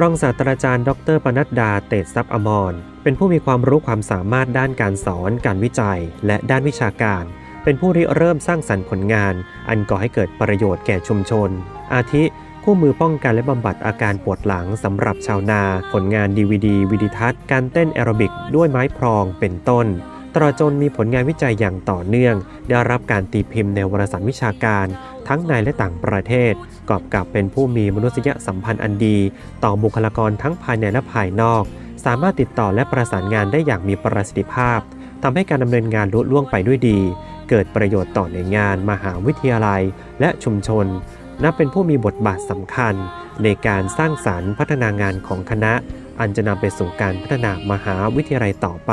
รองศาสตราจารย์ ดรปนัดดา เตศทรัพย์อมร เป็นผู้มีความรู้ความสามารถด้านการสอน การวิจัย และด้านวิชาการ เป็นผู้ริเริ่มสร้างสรรค์ผลงาน อันก่อให้เกิดประโยชน์แก่ชุมชน อาทิ คู่มือป้องกันและบำบัดอาการปวดหลังสำหรับชาวนา ผลงานดีวดีวิดิทัศน์ การเต้นแอโรบิกด้วยไม้พรอง เป็นต้น ตลอดจนมีผลงานวิจัยอย่างต่อเนื่อง ได้รับการตีพิมพ์ในวารสารวิชาการ ทั้งในและต่างประเทศกอบกับเป็นผู้มีมนุษยสัมพันธ์อันดี ต่อบุคลากรทั้งภายในและภายนอก สามารถติดต่อและประสานงานได้อย่างมีประสิทธิภาพทำให้การดำเนินงานลุล่วงไปด้วยดี เกิดประโยชน์ต่อในวยงาน มหาวิทยาลัย และชุมชน นับเป็นผู้มีบทบาทสำคัญ ในการสร้างสารรค์พัฒนางานของคณะ อันจะนำไปสู่การพัฒนามหาวิทยาลัยต่อไป